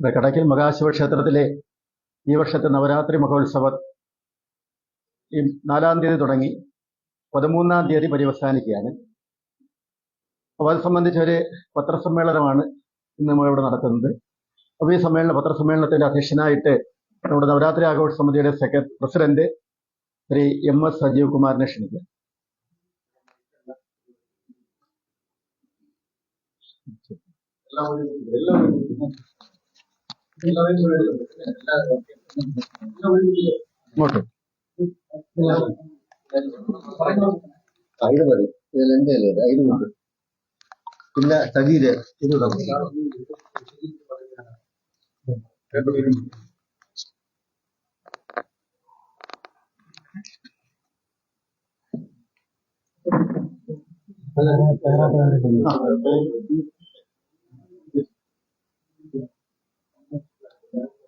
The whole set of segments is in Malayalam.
ഇവിടെ മഹാശിവ ക്ഷേത്രത്തിലെ ഈ വർഷത്തെ നവരാത്രി മഹോത്സവം ഈ നാലാം തീയതി തുടങ്ങി. പതിമൂന്നാം തീയതി പര്യവസാനിക്കുകയാണ്. അപ്പോൾ അത് സംബന്ധിച്ച് ഒരു പത്രസമ്മേളനമാണ് ഇന്ന് നമ്മളിവിടെ നടക്കുന്നത് അപ്പോൾ ഈ സമ്മേളന പത്രസമ്മേളനത്തിന്റെ അധ്യക്ഷനായിട്ട് നമ്മുടെ നവരാത്രി ആഘോഷ സമിതിയുടെ secretary president Shri M S Sajeev കുമാറിനെ ക്ഷണിക്കുക ഇങ്ങോട്ട് ഇത് മതി ഇതിൽ എന്റെ അല്ലേ ഇത് കൊണ്ട് പിന്നെ തവിയിൽ ഇത് Thank you.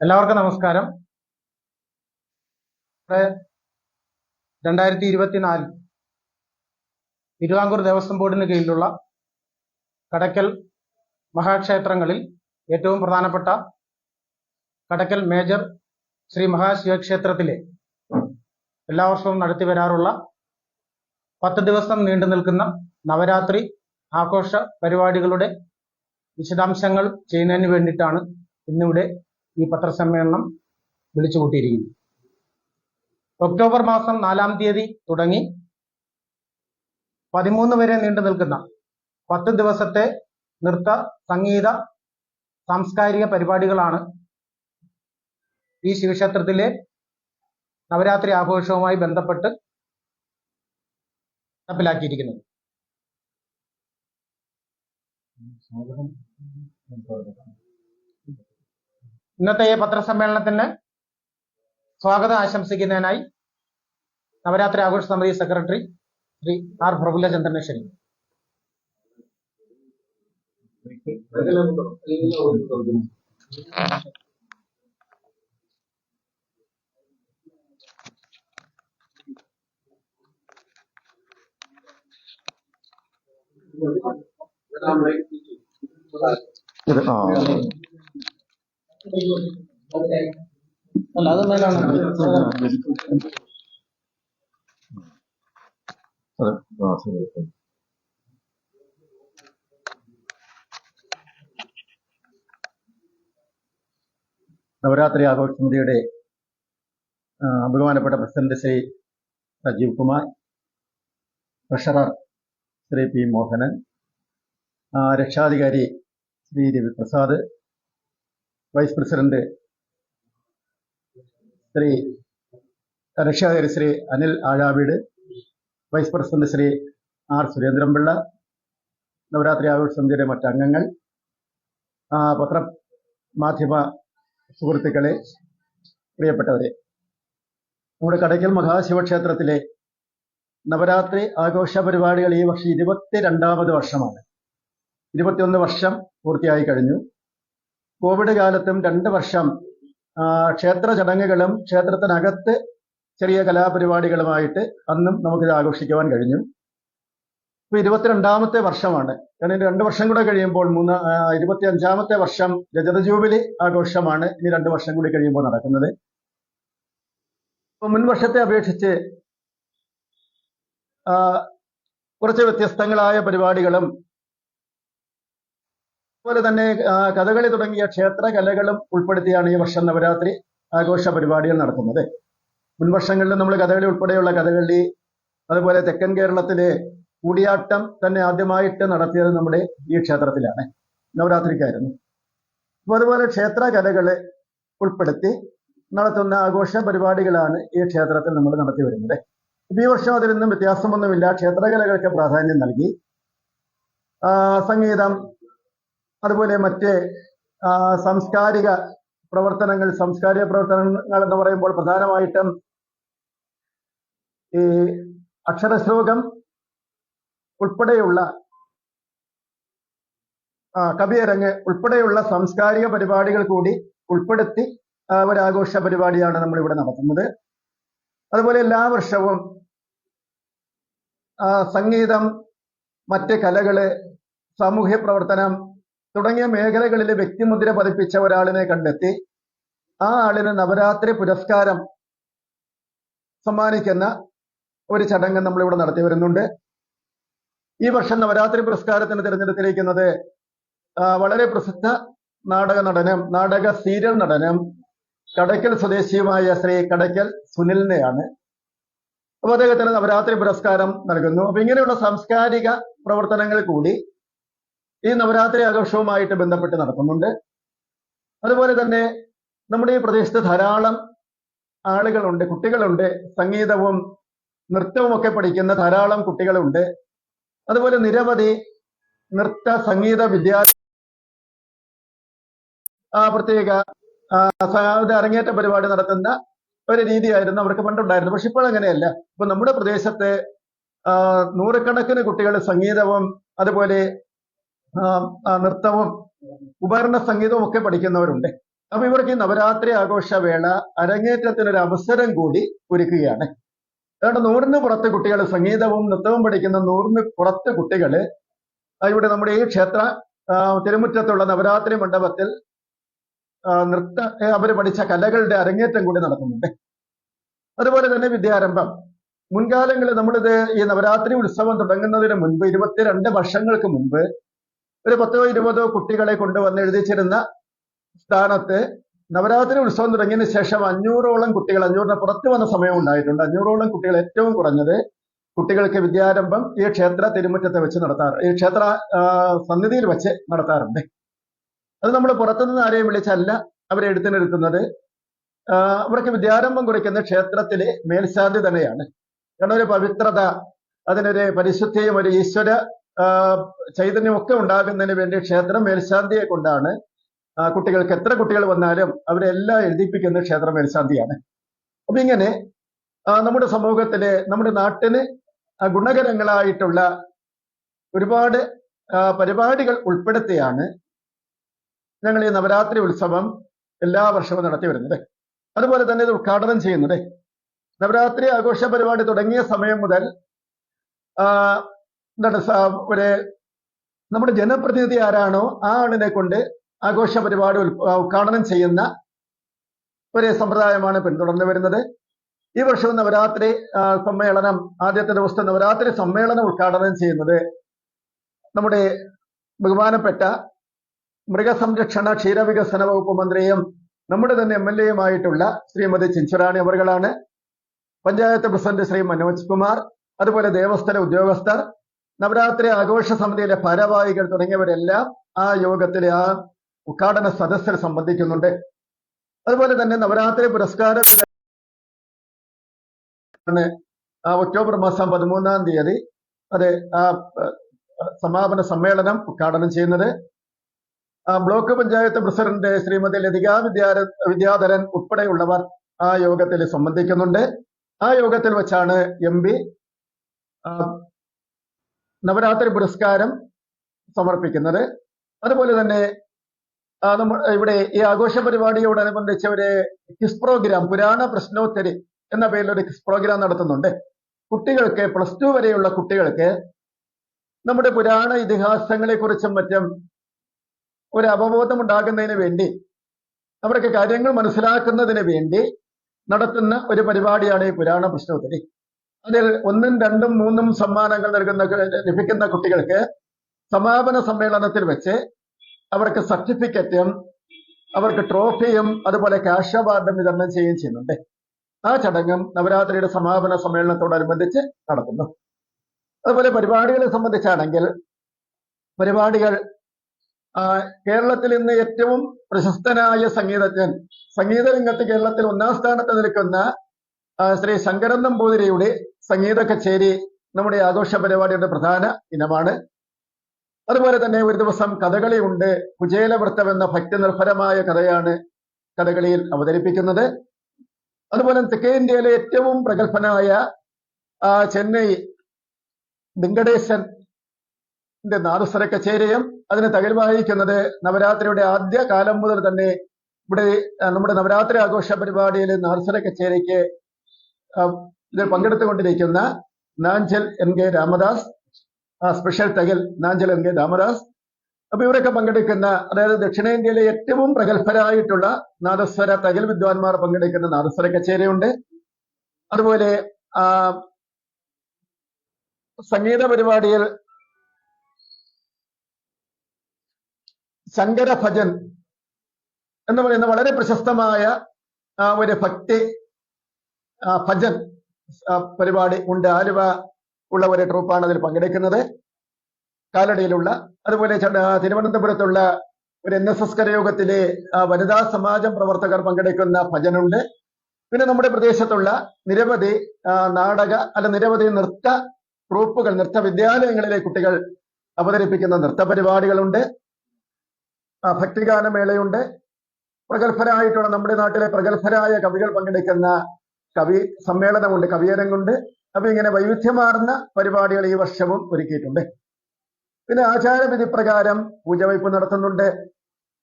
എല്ലാവർക്കും നമസ്കാരം. രണ്ടായിരത്തി ഇരുപത്തിനാല് തിരുവാങ്കൂർ ദേവസ്വം ബോർഡിന് കീഴിലുള്ള കടക്കൽ മഹാക്ഷേത്രങ്ങളിൽ ഏറ്റവും പ്രധാനപ്പെട്ട കടക്കൽ മേജർ ശ്രീ മഹാശിവക്ഷേത്രത്തിലെ എല്ലാ വർഷവും നടത്തി വരാറുള്ള പത്ത് ദിവസം നീണ്ടു നിൽക്കുന്ന നവരാത്രി ആഘോഷ പരിപാടികളുടെ വിശദാംശങ്ങൾ ചെയ്യുന്നതിന് വേണ്ടിയിട്ടാണ് ഇന്നിവിടെ ഈ പത്രസമ്മേളനം വിളിച്ചു കൂട്ടിയിരിക്കുന്നു ഒക്ടോബർ മാസം നാലാം തീയതി തുടങ്ങി പതിമൂന്ന് വരെ നീണ്ടു നിൽക്കുന്ന പത്ത് ദിവസത്തെ നൃത്ത സംഗീത സാംസ്കാരിക പരിപാടികളാണ് ഈ ശിവക്ഷേത്രത്തിലെ നവരാത്രി ആഘോഷവുമായി ബന്ധപ്പെട്ട് നടപ്പിലാക്കിയിരിക്കുന്നത്. ഇന്നത്തെ ഈ പത്രസമ്മേളനത്തിന് സ്വാഗതം ആശംസിക്കുന്നതിനായി നവരാത്രി ആഘോഷ സമിതി സെക്രട്ടറി ശ്രീ ആർ പ്രഫുല്ലചന്ദ്രനെ ക്ഷണിക്കുന്നു ഇത് ആ. നവരാത്രി ആഘോഷ സമിതിയുടെ ബഹുമാനപ്പെട്ട president Shri Sajeev Kumar treasurer Shri P Mohanan രക്ഷാധികാരി ശ്രീ രവിപ്രസാദ് വൈസ് പ്രസിഡന്റ് ശ്രീ രക്ഷാധികാരി Shri Anil Azhaveedu vice president Shri R Surendranpillai Navaratri ആഘോഷ സമിതിയുടെ മറ്റംഗങ്ങൾ പത്ര മാധ്യമ സുഹൃത്തുക്കളെ പ്രിയപ്പെട്ടവരെ. നമ്മുടെ കടയ്ക്കൽ മഹാശിവക്ഷേത്രത്തിലെ നവരാത്രി ആഘോഷ പരിപാടികൾ ഈ വർഷം ഇരുപത്തിരണ്ടാമത് വർഷമാണ്. ഇരുപത്തിയൊന്ന് വർഷം പൂർത്തിയായി കഴിഞ്ഞു. കോവിഡ് കാലത്തും രണ്ട് വർഷം ക്ഷേത്ര ചടങ്ങുകളും ക്ഷേത്രത്തിനകത്ത് ചെറിയ കലാപരിപാടികളുമായിട്ട് അന്നും നമുക്കിത് ആഘോഷിക്കുവാൻ കഴിഞ്ഞു. ഇപ്പൊ ഇരുപത്തിരണ്ടാമത്തെ വർഷമാണ്. കാരണം രണ്ട് വർഷം കൂടെ കഴിയുമ്പോൾ മൂന്ന് ഇരുപത്തി അഞ്ചാമത്തെ വർഷം രജത ജൂബിലി ആഘോഷമാണ് ഇനി രണ്ട് വർഷം കൂടി കഴിയുമ്പോൾ നടക്കുന്നത്. ഇപ്പൊ മുൻ വർഷത്തെ അപേക്ഷിച്ച് കുറച്ച് വ്യത്യസ്തങ്ങളായ പരിപാടികളും അതുപോലെ തന്നെ കഥകളി തുടങ്ങിയ ക്ഷേത്ര കലകളും ഉൾപ്പെടുത്തിയാണ് ഈ വർഷം നവരാത്രി ആഘോഷ പരിപാടികൾ നടത്തുന്നത് മുൻ വർഷങ്ങളിൽ നമ്മൾ കഥകളി ഉൾപ്പെടെയുള്ള കഥകളി അതുപോലെ തെക്കൻ കേരളത്തിലെ കൂടിയാട്ടം തന്നെ ആദ്യമായിട്ട് നടത്തിയത് നമ്മുടെ ഈ ക്ഷേത്രത്തിലാണ്. നവരാത്രിക്കായിരുന്നു. അപ്പൊ അതുപോലെ ക്ഷേത്ര കലകളെ ഉൾപ്പെടുത്തി നടത്തുന്ന ആഘോഷ പരിപാടികളാണ് ഈ ക്ഷേത്രത്തിൽ നമ്മൾ നടത്തി വരുന്നത്. ഈ വർഷം അതിൽ നിന്നും വ്യത്യാസമൊന്നുമില്ല. ക്ഷേത്രകലകൾക്ക് പ്രാധാന്യം നൽകി. സംഗീതം അതുപോലെ മറ്റ് സാംസ്കാരിക പ്രവർത്തനങ്ങൾ സാംസ്കാരിക പ്രവർത്തനങ്ങൾ എന്ന് പറയുമ്പോൾ പ്രധാനമായിട്ടും ഈ അക്ഷരശ്ലോകം ഉൾപ്പെടെയുള്ള കവിയരങ്ങ് ഉൾപ്പെടെയുള്ള സാംസ്കാരിക പരിപാടികൾ കൂടി ഉൾപ്പെടുത്തി ഒരാഘോഷ പരിപാടിയാണ് നമ്മൾ ഇവിടെ നടത്തുന്നത്. അതുപോലെ എല്ലാ വർഷവും സംഗീതം മറ്റ് കലകൾ സാമൂഹ്യ പ്രവർത്തനം തുടങ്ങിയ മേഖലകളിൽ വ്യക്തിമുദ്ര പതിപ്പിച്ച ഒരാളിനെ കണ്ടെത്തി ആ ആളിന് നവരാത്രി പുരസ്കാരം സമ്മാനിക്കുന്ന ഒരു ചടങ്ങ് നമ്മൾ ഇവിടെ നടത്തി വരുന്നുണ്ട്. ഈ വർഷം നവരാത്രി പുരസ്കാരത്തിന് തിരഞ്ഞെടുത്തിരിക്കുന്നത് വളരെ പ്രസിദ്ധ നാടക നടനം നാടക സീരിയൽ നടനം കടയ്ക്കൽ സ്വദേശിയുമായ ശ്രീ കടയ്ക്കൽ സുനിലിനെയാണ്. അപ്പൊ അദ്ദേഹത്തിന് നവരാത്രി പുരസ്കാരം നൽകുന്നു. അപ്പൊ ഇങ്ങനെയുള്ള സാംസ്കാരിക പ്രവർത്തനങ്ങൾ കൂടി ഈ നവരാത്രി ആഘോഷവുമായിട്ട് ബന്ധപ്പെട്ട് നടക്കുന്നുണ്ട്. അതുപോലെ തന്നെ നമ്മുടെ ഈ പ്രദേശത്ത് ധാരാളം ആളുകളുണ്ട് കുട്ടികളുണ്ട്. സംഗീതവും നൃത്തവും ഒക്കെ പഠിക്കുന്ന ധാരാളം കുട്ടികളുണ്ട്. അതുപോലെ നിരവധി നൃത്ത സംഗീത വിദ്യാലയ പ്രത്യേക അരങ്ങേറ്റ പരിപാടി നടത്തുന്ന ഒരു രീതിയായിരുന്നു അവർക്ക് പണ്ടുണ്ടായിരുന്നത്. പക്ഷെ ഇപ്പോൾ അങ്ങനെയല്ല. ഇപ്പൊ നമ്മുടെ പ്രദേശത്തെ നൂറുകണക്കിന് കുട്ടികൾ സംഗീതവും അതുപോലെ നൃത്തവും ഉപകരണ സംഗീതവും ഒക്കെ പഠിക്കുന്നവരുണ്ട്. അപ്പൊ ഇവർക്ക് ഈ നവരാത്രി ആഘോഷവേള അരങ്ങേറ്റത്തിനൊരു അവസരം കൂടി ഒരുക്കുകയാണ്. അതുകൊണ്ട് നൂറിന് പുറത്ത് കുട്ടികൾ സംഗീതവും നൃത്തവും പഠിക്കുന്ന നൂറിന് പുറത്ത് കുട്ടികൾ ഇവിടെ നമ്മുടെ ഈ ക്ഷേത്ര തിരുമുറ്റത്തുള്ള നവരാത്രി മണ്ഡപത്തിൽ നൃത്ത അവർ പഠിച്ച കലകളുടെ അരങ്ങേറ്റം കൂടി നടക്കുന്നുണ്ട്. അതുപോലെ തന്നെ വിദ്യാരംഭം. മുൻകാലങ്ങളിൽ നമ്മളിത് ഈ നവരാത്രി ഉത്സവം തുടങ്ങുന്നതിന് മുൻപ് ഇരുപത്തിരണ്ട് വർഷങ്ങൾക്ക് മുൻപ് ഒരു പത്തോ ഇരുപതോ കുട്ടികളെ കൊണ്ടുവന്ന് എഴുതിച്ചിരുന്ന സ്ഥാനത്ത് നവരാത്രി ഉത്സവം തുടങ്ങിയതിന് ശേഷം അഞ്ഞൂറോളം കുട്ടികൾ അഞ്ഞൂറിന് പുറത്ത് വന്ന സമയം ഉണ്ടായിട്ടുണ്ട്. അഞ്ഞൂറോളം കുട്ടികൾ ഏറ്റവും കുറഞ്ഞത് കുട്ടികൾക്ക് വിദ്യാരംഭം ഈ ക്ഷേത്ര തിരുമുറ്റത്തെ വെച്ച് നടത്താറ് ഈ ക്ഷേത്ര സന്നിധിയിൽ വെച്ച് നടത്താറുണ്ട്. അത് നമ്മൾ പുറത്തുനിന്ന് ആരെയും വിളിച്ചല്ല അവരെ എടുത്തിനിരുത്തുന്നത് അവർക്ക് വിദ്യാരംഭം കുറിക്കുന്ന ക്ഷേത്രത്തിലെ മേൽശാന്തി തന്നെയാണ്. കാരണം ഒരു പവിത്രത അതിനൊരു പരിശുദ്ധിയും ഒരു ഈശ്വര ചൈതന്യമൊക്കെ ഉണ്ടാകുന്നതിന് വേണ്ടി ക്ഷേത്രം മേൽശാന്തിയെ കൊണ്ടാണ് കുട്ടികൾക്ക് എത്ര കുട്ടികൾ വന്നാലും അവരെല്ലാം എഴുതിപ്പിക്കുന്നത് ക്ഷേത്രം മേൽശാന്തിയാണ്. അപ്പൊ ഇങ്ങനെ നമ്മുടെ സമൂഹത്തിൽ നമ്മുടെ നാട്ടിന് ഗുണകരങ്ങളായിട്ടുള്ള ഒരുപാട് പരിപാടികൾ ഉൾപ്പെടുത്തിയാണ് ഞങ്ങൾ ഈ നവരാത്രി ഉത്സവം എല്ലാ വർഷവും നടത്തി വരുന്നത്. അതുപോലെ തന്നെ ഇത് ഉദ്ഘാടനം ചെയ്യുന്നത്. നവരാത്രി ആഘോഷ പരിപാടി തുടങ്ങിയ സമയം മുതൽ എന്താണ് ഒരു നമ്മുടെ ജനപ്രതിനിധി ആരാണോ ആ ആളിനെ കൊണ്ട് ആഘോഷ പരിപാടി ഉദ്ഘാടനം ചെയ്യുന്ന ഒരു സമ്പ്രദായമാണ് പിന്തുടർന്നു വരുന്നത്. ഈ വർഷവും നവരാത്രി സമ്മേളനം ആദ്യത്തെ ദിവസത്തെ നവരാത്രി സമ്മേളനം ഉദ്ഘാടനം ചെയ്യുന്നത് നമ്മുടെ ബഹുമാനപ്പെട്ട മൃഗസംരക്ഷണ ക്ഷീരവികസന വകുപ്പ് മന്ത്രിയും നമ്മുടെ തന്നെ എം എൽ എയുമായിട്ടുള്ള ശ്രീമതി ചിഞ്ചുറാണി അവർകളാണ് പഞ്ചായത്ത് പ്രസിഡന്റ് ശ്രീ മനോജ് കുമാർ അതുപോലെ ദേവസ്ഥല ഉദ്യോഗസ്ഥർ നവരാത്രി ആഘോഷ സമിതിയിലെ ഭാരവാഹികൾ തുടങ്ങിയവരെല്ലാം ആ യോഗത്തിലെ ആ ഉദ്ഘാടന സദസ്സിൽ സംബന്ധിക്കുന്നുണ്ട്. അതുപോലെ തന്നെ നവരാത്രി പുരസ്കാര ഒക്ടോബർ മാസം പതിമൂന്നാം തീയതി അത് ആ സമാപന സമ്മേളനം ഉദ്ഘാടനം ചെയ്യുന്നത്. ബ്ലോക്ക് പഞ്ചായത്ത് പ്രസിഡന്റ് ശ്രീമതി ലതിക വിദ്യാര വിദ്യാധരൻ ഉൾപ്പെടെയുള്ളവർ ആ യോഗത്തിൽ സംബന്ധിക്കുന്നുണ്ട്. ആ യോഗത്തിൽ വെച്ചാണ് എം പി നവരാത്രി പുരസ്കാരം സമർപ്പിക്കുന്നത്. അതുപോലെ തന്നെ നമ്മൾ ഇവിടെ ഈ ആഘോഷ പരിപാടിയോടനുബന്ധിച്ച് ഒരു ക്വിസ് പ്രോഗ്രാം പുരാണ പ്രശ്നോത്തരി എന്ന പേരിൽ ഒരു ക്വിസ് പ്രോഗ്രാം നടത്തുന്നുണ്ട്. കുട്ടികൾക്ക് പ്ലസ് ടു വരെയുള്ള കുട്ടികൾക്ക് നമ്മുടെ പുരാണ ഇതിഹാസങ്ങളെ കുറിച്ചും മറ്റും ഒരു അവബോധം ഉണ്ടാകുന്നതിന് വേണ്ടി അവർക്ക് കാര്യങ്ങൾ മനസ്സിലാക്കുന്നതിന് വേണ്ടി നടത്തുന്ന ഒരു പരിപാടിയാണ് ഈ പുരാണ പ്രശ്നോത്തരി. അതിൽ ഒന്നും രണ്ടും മൂന്നും സമ്മാനങ്ങൾ നൽകുന്ന ലഭിക്കുന്ന കുട്ടികൾക്ക് സമാപന സമ്മേളനത്തിൽ വെച്ച് അവർക്ക് സർട്ടിഫിക്കറ്റും അവർക്ക് ട്രോഫിയും അതുപോലെ ക്യാഷ് അവാർഡും വിതരണം ചെയ്യുകയും ചെയ്യുന്നുണ്ട്. ആ ചടങ്ങും നവരാത്രിയുടെ സമാപന സമ്മേളനത്തോടനുബന്ധിച്ച് നടക്കുന്നു. അതുപോലെ പരിപാടികളെ സംബന്ധിച്ചാണെങ്കിൽ പരിപാടികൾ കേരളത്തിൽ ഇന്ന് ഏറ്റവും പ്രശസ്തനായ സംഗീതജ്ഞൻ സംഗീത രംഗത്ത് കേരളത്തിൽ ഒന്നാം സ്ഥാനത്ത് നിൽക്കുന്ന ശ്രീ ശങ്കരൻ നമ്പൂതിരിയുടെ സംഗീത കച്ചേരി നമ്മുടെ ആഘോഷ പരിപാടിയുടെ പ്രധാന ഇനമാണ്. അതുപോലെ തന്നെ ഒരു ദിവസം കഥകളി ഉണ്ട് കുചേലവൃത്തം എന്ന ഭക്തിനിർഭരമായ കഥയാണ് കഥകളിയിൽ അവതരിപ്പിക്കുന്നത്. അതുപോലെ തെക്കേ ഇന്ത്യയിലെ ഏറ്റവും പ്രഗത്ഭനായ ചെന്നൈ വെങ്കടേശൻ നാദസ്വര കച്ചേരിയും അതിന് തകൽ വായിക്കുന്നത് നവരാത്രിയുടെ ആദ്യ കാലം മുതൽ തന്നെ ഇവിടെ നമ്മുടെ നവരാത്രി ആഘോഷ പരിപാടിയിൽ നാദസ്വര കച്ചേരിക്ക് ഇതിൽ പങ്കെടുത്തുകൊണ്ടിരിക്കുന്ന Nanchal N K Ramdas special തകൽ Nanchal N K Ramadas. അപ്പൊ ഇവരൊക്കെ പങ്കെടുക്കുന്ന അതായത് ദക്ഷിണേന്ത്യയിലെ ഏറ്റവും പ്രഗത്ഭരായിട്ടുള്ള നാദസ്വര തകൽ വിദ്വാൻമാർ പങ്കെടുക്കുന്ന നാദസ്വര കച്ചേരിയുണ്ട്. അതുപോലെ സംഗീത പരിപാടിയിൽ ശങ്കര ഭജൻ എന്ന് പറയുന്ന വളരെ പ്രശസ്തമായ ഒരു ഭക്തി ഭജൻ പരിപാടി ഉണ്ട്. ആലുവ ഉള്ള ഒരു ട്രൂപ്പാണ് അതിൽ പങ്കെടുക്കുന്നത്. കാലടിയിലുള്ള അതുപോലെ തിരുവനന്തപുരത്തുള്ള ഒരു എൻ എസ് എസ് കരയോഗത്തിലെ വനിതാ സമാജം പ്രവർത്തകർ പങ്കെടുക്കുന്ന ഭജനുണ്ട്. പിന്നെ നമ്മുടെ പ്രദേശത്തുള്ള നിരവധി നാടക അല്ല നിരവധി നൃത്ത ട്രൂപ്പുകൾ നൃത്ത വിദ്യാലയങ്ങളിലെ കുട്ടികൾ അവതരിപ്പിക്കുന്ന നൃത്ത പരിപാടികളുണ്ട്. ഭക്തിഗാനമേളയുണ്ട്. പ്രഗത്ഭരായിട്ടുള്ള നമ്മുടെ നാട്ടിലെ പ്രഗത്ഭരായ കവികൾ പങ്കെടുക്കുന്ന കവി സമ്മേളനമുണ്ട് കവിയരങ്ങുണ്ട്. അപ്പൊ ഇങ്ങനെ വൈവിധ്യമാർന്ന പരിപാടികൾ ഈ വർഷവും ഒരുക്കിയിട്ടുണ്ട്. പിന്നെ ആചാരവിധി പ്രകാരം പൂജവയ്പ് നടത്തുന്നുണ്ട്.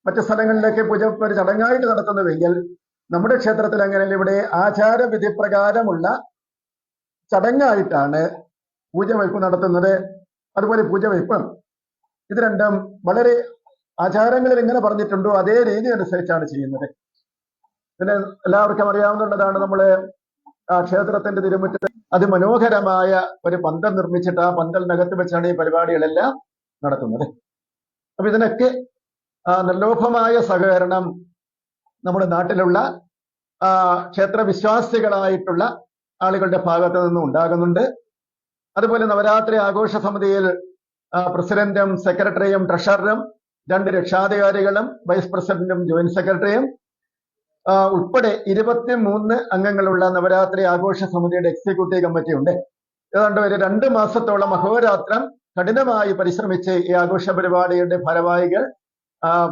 മറ്റു സ്ഥലങ്ങളിലേക്ക് പൂജ ഒരു ചടങ്ങായിട്ട് നടത്തുന്നുവെങ്കിൽ നമ്മുടെ ക്ഷേത്രത്തിൽ അങ്ങനെ ഇവിടെ ആചാരവിധി പ്രകാരമുള്ള ചടങ്ങായിട്ടാണ് പൂജവയ്പ് നടത്തുന്നത്. അതുപോലെ പൂജവയ്പ്. ഇത് രണ്ടും വളരെ ആചാരങ്ങളിൽ എങ്ങനെ പറഞ്ഞിട്ടുണ്ടോ അതേ രീതി അനുസരിച്ചാണ് ചെയ്യുന്നത്. പിന്നെ എല്ലാവർക്കും അറിയാവുന്നതാണ് നമ്മൾ ക്ഷേത്രത്തിന്റെ തിരുമുറ്റത്ത് അതിമനോഹരമായ ഒരു പന്തൽ നിർമ്മിച്ചിട്ട് ആ പന്തലിനകത്ത് വെച്ചാണ് ഈ പരിപാടികളെല്ലാം നടത്തുന്നത്. അപ്പൊ ഇതിനൊക്കെ ആ, നിർലോഭമായ സഹകരണം നമ്മുടെ നാട്ടിലുള്ള ആ, ക്ഷേത്ര വിശ്വാസികളായിട്ടുള്ള ആളുകളുടെ ഭാഗത്ത് നിന്നും ഉണ്ടാകുന്നുണ്ട്. അതുപോലെ നവരാത്രി ആഘോഷ സമിതിയിൽ പ്രസിഡന്റും സെക്രട്ടറിയും ട്രഷററും രണ്ട് രക്ഷാധികാരികളും വൈസ് പ്രസിഡന്റും ജോയിന്റ് സെക്രട്ടറിയും ആ, ഉൾപ്പെടെ ഇരുപത്തിമൂന്ന് അംഗങ്ങളുള്ള നവരാത്രി ആഘോഷ സമിതിയുടെ എക്സിക്യൂട്ടീവ് കമ്മിറ്റി ഉണ്ട്. ഏതാണ്ട് ഒരു രണ്ട് മാസത്തോളം അഹോരാത്രം കഠിനമായി പരിശ്രമിച്ച് ഈ ആഘോഷ പരിപാടിയുടെ ഭാരവാഹികൾ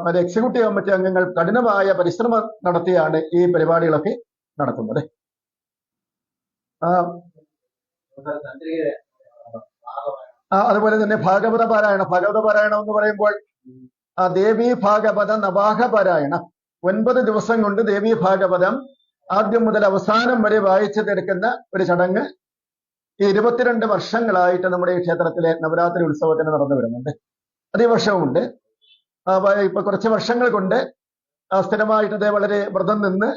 മറ്റേ എക്സിക്യൂട്ടീവ് കമ്മിറ്റി അംഗങ്ങൾ കഠിനമായ പരിശ്രമം നടത്തിയാണ് ഈ പരിപാടികളൊക്കെ നടത്തുന്നത് അതുപോലെ തന്നെ ഭാഗവത പാരായണം. ഭാഗവത പാരായണം എന്ന് പറയുമ്പോൾ ദേവി ഭാഗവത നവാഹ പാരായണം. ഒൻപത് ദിവസം കൊണ്ട് ദേവീ ഭാഗവതം ആദ്യം മുതൽ അവസാനം വരെ വായിച്ചു തീർക്കുന്ന ഒരു ചടങ്ങ് ഈ ഇരുപത്തിരണ്ട് വർഷങ്ങളായിട്ട് നമ്മുടെ ഈ ക്ഷേത്രത്തിലെ നവരാത്രി ഉത്സവത്തിന് നടന്നു വരുന്നുണ്ട്. അതേ വർഷവുമുണ്ട് ഇപ്പൊ കുറച്ച് വർഷങ്ങൾ കൊണ്ട് ആ, സ്ഥിരമായിട്ട് ഇത് വളരെ വ്രതം നിന്ന്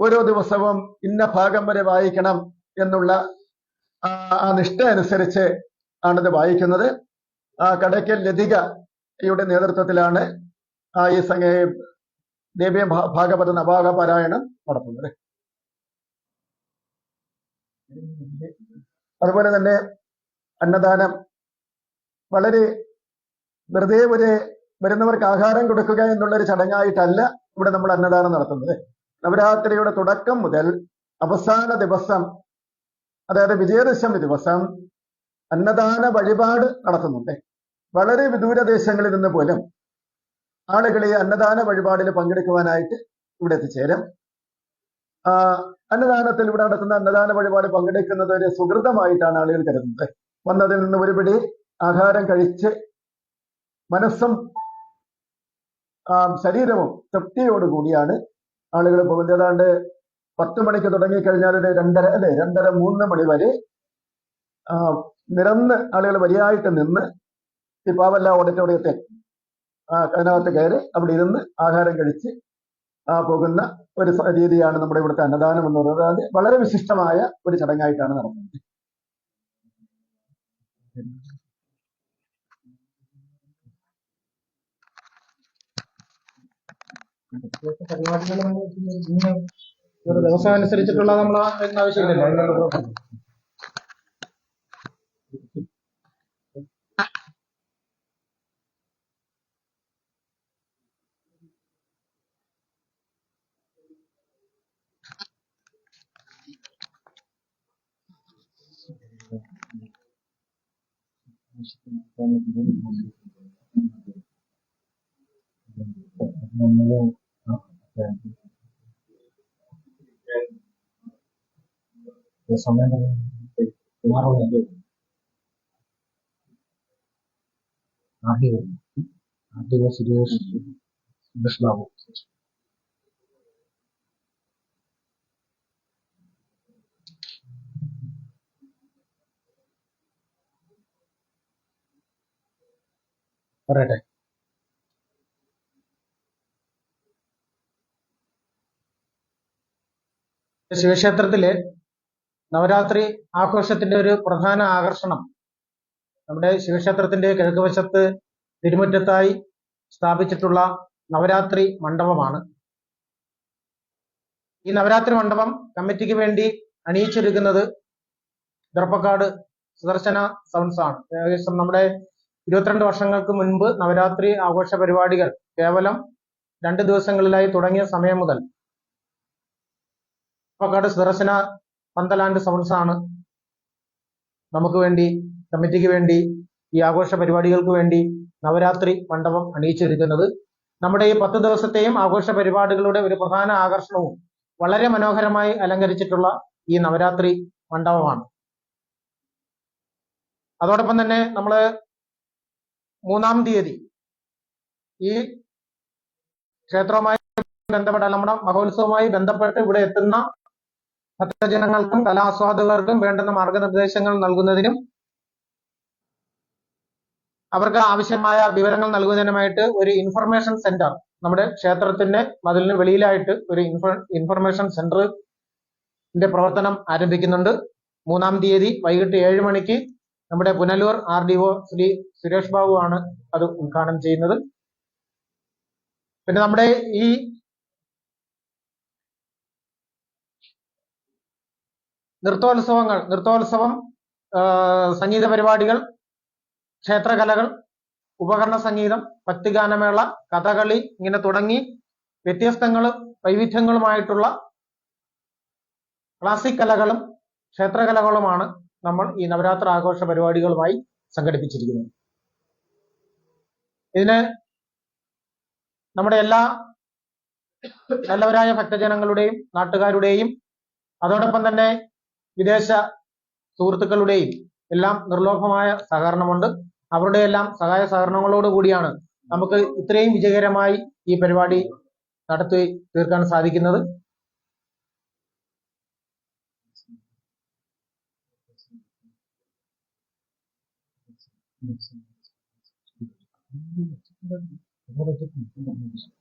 ഓരോ ദിവസവും ഇന്ന ഭാഗം വരെ വായിക്കണം എന്നുള്ള ആ നിഷ്ഠ അനുസരിച്ച് ആണിത് വായിക്കുന്നത്. കടയ്ക്കൽ ലതികയുടെ നേതൃത്വത്തിലാണ് ഈ സംഘ ദേവീ ഭാ- ഭാഗവത നവാഹ പാരായണം നടത്തുന്നത്. അതുപോലെ തന്നെ അന്നദാനം. വളരെ വെറുതെ ഒരു വരുന്നവർക്ക് ആഹാരം കൊടുക്കുക എന്നുള്ളൊരു ചടങ്ങായിട്ടല്ല ഇവിടെ നമ്മൾ അന്നദാനം നടത്തുന്നത്. നവരാത്രിയുടെ തുടക്കം മുതൽ അവസാന ദിവസം അതായത് വിജയദശമി ദിവസം അന്നദാന വഴിപാട് നടത്തുന്നുണ്ട്. വളരെ വിദൂര ദേശങ്ങളിൽ നിന്ന് പോലും ആളുകൾ ഈ അന്നദാന വഴിപാടിൽ പങ്കെടുക്കുവാനായിട്ട് ഇവിടെ എത്തിച്ചേരും. അന്നദാനത്തിൽ ഇവിടെ നടത്തുന്ന അന്നദാന വഴിപാട് പങ്കെടുക്കുന്നത് ഒരു സുഹൃതമായിട്ടാണ് ആളുകൾ കരുതുന്നത്. വന്നതിൽ നിന്ന് ഒരു പിടി ആഹാരം കഴിച്ച് മനസ്സും ശരീരവും തൃപ്തിയോടുകൂടിയാണ് ആളുകൾ പോകുന്നത്. ഏതാണ്ട് പത്ത് മണിക്ക് തുടങ്ങിക്കഴിഞ്ഞാൽ ഒരു രണ്ടര അല്ലെ രണ്ടര മൂന്ന് മണി വരെ നിരന്ന് ആളുകൾ വരിയായിട്ട് നിന്ന് ഈ പാവല്ല ഓഡിറ്റോറിയത്തിൽ ആ, അതിനകത്ത് കയറി അവിടെ ഇരുന്ന് ആഹാരം കഴിച്ച് ആ, പോകുന്ന ഒരു രീതിയാണ് നമ്മുടെ ഇവിടുത്തെ അന്നദാനം എന്ന് പറയുന്നത് അത് വളരെ വിശിഷ്ടമായ ഒരു ചടങ്ങായിട്ടാണ് നടക്കുന്നത് ഒരു ദിവസം അനുസരിച്ചിട്ടുള്ള നമ്മൾ ആവശ്യമില്ലല്ലോ. Akhir. Akhir masih dia sudah selamat. പറയട്ടെ. ശിവക്ഷേത്രത്തിലെ നവരാത്രി ആഘോഷത്തിന്റെ ഒരു പ്രധാന ആകർഷണം. നമ്മുടെ ശിവക്ഷേത്രത്തിന്റെ കിഴക്ക് വശത്ത് തിരുമുറ്റത്തായി സ്ഥാപിച്ചിട്ടുള്ള നവരാത്രി മണ്ഡപമാണ്. ഈ നവരാത്രി മണ്ഡപം കമ്മിറ്റിക്ക് വേണ്ടി അണിയിച്ചൊരുക്കുന്നത് ദർപ്പക്കാട് സുദർശന സൗണ്ട്സ് ആണ് ഏകദേശം നമ്മുടെ ഇരുപത്തിരണ്ട് വർഷങ്ങൾക്ക് മുൻപ് നവരാത്രി ആഘോഷ പരിപാടികൾ കേവലം രണ്ട് ദിവസങ്ങളിലായി തുടങ്ങിയ സമയം മുതൽ. പാക്കാട് സുദർശന പന്തലാൻഡ് സൗൺസാണ് ആണ്. നമുക്ക് വേണ്ടി കമ്മിറ്റിക്ക് വേണ്ടി ഈ ആഘോഷ പരിപാടികൾക്ക് വേണ്ടി നവരാത്രി മണ്ഡപം അണിയിച്ചിരിക്കുന്നത്. നമ്മുടെ ഈ പത്ത് ദിവസത്തെയും ആഘോഷ പരിപാടികളുടെ ഒരു പ്രധാന ആകർഷണവും വളരെ മനോഹരമായി അലങ്കരിച്ചിട്ടുള്ള ഈ നവരാത്രി മണ്ഡപമാണ്. അതോടൊപ്പം തന്നെ നമ്മൾ മൂന്നാം തീയതി ഈ ക്ഷേത്രവുമായി ബന്ധപ്പെട്ട നമ്മുടെ മഹോത്സവവുമായി ബന്ധപ്പെട്ട് ഇവിടെ എത്തുന്ന ഭക്തജനങ്ങൾക്കും കലാസ്വാദകർക്കും വേണ്ടുന്ന മാർഗനിർദ്ദേശങ്ങൾ നൽകുന്നതിനും അവർക്ക് ആവശ്യമായ വിവരങ്ങൾ നൽകുന്നതിനുമായിട്ട് ഒരു ഇൻഫർമേഷൻ സെന്റർ നമ്മുടെ ക്ഷേത്രത്തിന്റെ മതിലിന് വെളിയിലായിട്ട് ഒരു ഇൻഫർമേഷൻ സെന്ററിന്റെ പ്രവർത്തനം ആരംഭിക്കുന്നുണ്ട്. മൂന്നാം തീയതി വൈകിട്ട് ഏഴ് മണിക്ക് നമ്മുടെ Punalur R D O Shri Suresh Babu ആണ് അത് ഉദ്ഘാടനം ചെയ്യുന്നത്. പിന്നെ നമ്മുടെ ഈ നൃത്തോത്സവങ്ങൾ നൃത്തോത്സവം സംഗീത പരിപാടികൾ ക്ഷേത്രകലകൾ ഉപകരണ സംഗീതം ഭക്തിഗാനമേള കഥകളി ഇങ്ങനെ തുടങ്ങി വ്യത്യസ്തങ്ങളും വൈവിധ്യങ്ങളുമായിട്ടുള്ള ക്ലാസിക് കലകളും ക്ഷേത്രകലകളുമാണ് നമ്മൾ ഈ നവരാത്ര ആഘോഷ പരിപാടികളുമായി സംഘടിപ്പിച്ചിരിക്കുന്നത് ഇതിന് നമ്മുടെ എല്ലാ നല്ലവരായ ഭക്തജനങ്ങളുടെയും നാട്ടുകാരുടെയും അതോടൊപ്പം തന്നെ വിദേശ സുഹൃത്തുക്കളുടെയും എല്ലാം നിർലോഭമായ സഹകരണമുണ്ട്. അവരുടെ എല്ലാം സഹായ സഹകരണങ്ങളോടുകൂടിയാണ് നമുക്ക് ഇത്രയും വിജയകരമായി ഈ പരിപാടി നടത്തി തീർക്കാൻ സാധിക്കുന്നത്. そこ、